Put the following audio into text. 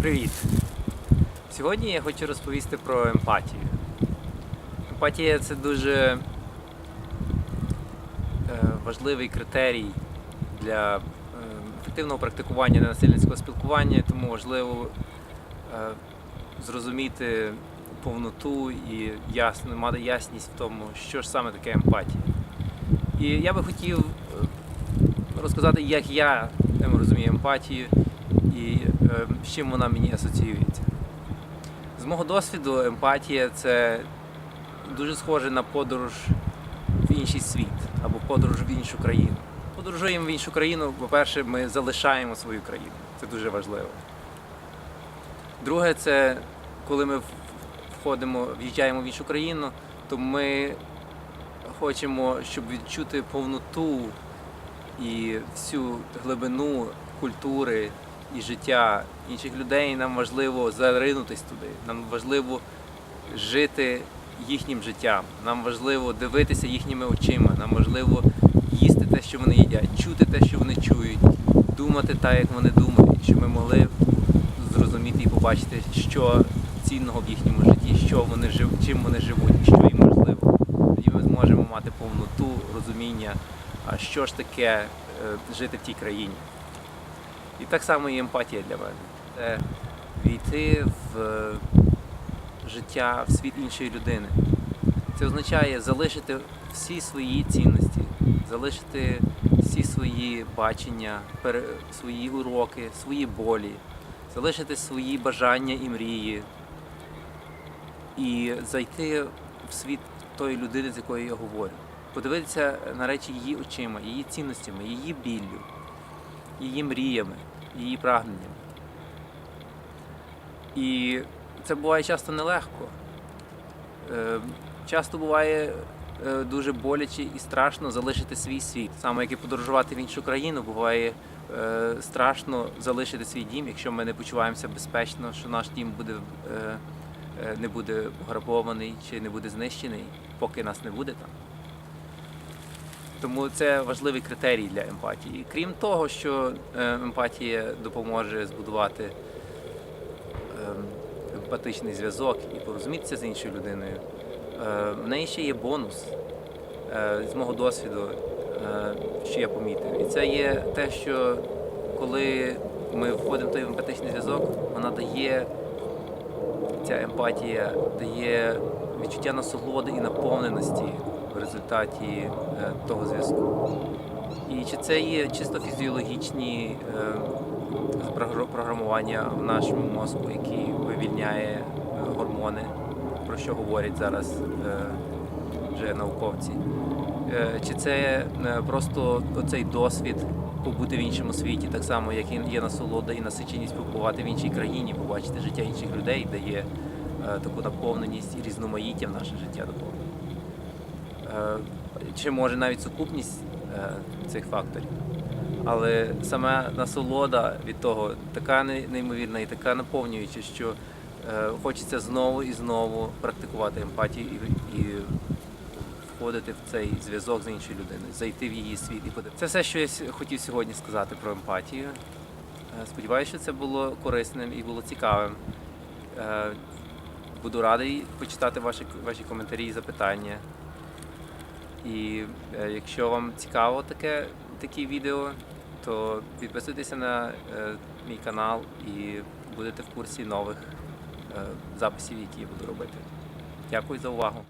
Привіт! Сьогодні я хочу розповісти про емпатію. Емпатія це дуже е, важливий критерій для е, ефективного практикування ненасильницького спілкування, тому важливо е, зрозуміти повноту і мати ясність в тому, що ж саме таке емпатія. І я би хотів розказати, як я розумію емпатію і е, з чим вона мені асоціюється. З мого досвіду, емпатія це дуже схоже на подорож в інший світ або подорож в іншу країну. Подорожуємо в іншу країну, по-перше, ми залишаємо свою країну. Це дуже важливо. Друге, це коли ми входимо, в'їжджаємо в іншу країну, то ми хочемо, щоб відчути повноту і всю глибину культури і життя інших людей, нам важливо заринутись туди. Нам важливо жити їхнім життям. Нам важливо дивитися їхніми очима. Нам важливо їсти те, що вони їдять, чути те, що вони чують, думати так, як вони думають, щоб ми могли зрозуміти і побачити, що цінного в їхньому житті, що вони жив, чим вони живуть, що їм важливо. Тоді ми зможемо мати повноту розуміння, що ж таке е, жити в тій країні. І так само і емпатія для мене. Це війти в е, життя, в світ іншої людини. Це означає залишити всі свої цінності, залишити всі свої бачення, свої уроки, свої болі, залишити свої бажання і мрії і зайти в світ тої людини, з якою я говорю. Подивитися на речі її очима, її цінностями, її біллю, її мріями, її прагненнями. І це буває часто нелегко. Е, Часто буває е, дуже боляче і страшно залишити свій світ. Саме як і подорожувати в іншу країну, буває е, страшно залишити свій дім, якщо ми не почуваємося безпечно, що наш дім буде, не буде пограбований чи не буде знищений, поки нас не буде там. Тому це важливий критерій для емпатії. Крім того, що е, емпатія допоможе збудувати ем, емпатичний зв'язок і порозумітися з іншою людиною. Е, В неї ще є бонус е, з мого досвіду, що я помітив. І це є те, що коли ми входимо в той емпатичний зв'язок, вона дає ця емпатія дає відчуття насолоди і наповненості в результаті е, того зв'язку. І чи це є чисто фізіологічні е, програмування в нашому мозку, який вивільняє е, гормони, про що говорять зараз вже науковці. Чи це просто оцей досвід побути в іншому світі, так само, як є насолода і насиченість побувати в іншій країні, побачити життя інших людей, дає е, таку наповненість і різноманіття в наше життя доповнення. Е, Чи може навіть сукупність е, цих факторів. Але саме насолода від того така неймовірна і така наповнююча, що хочеться знову і знову практикувати емпатію і входити в цей зв'язок з іншою людиною, зайти в її світ і подивитися. Це все, що я хотів сьогодні сказати про емпатію. Е, Сподіваюся, що це було корисним і було цікавим. Е, Буду радий почитати ваші, ваші коментарі і запитання. І е, якщо вам цікаво таке, такі відео, то підписуйтеся на мій канал і будете в курсі нових записів, які я буду робити. Дякую за увагу.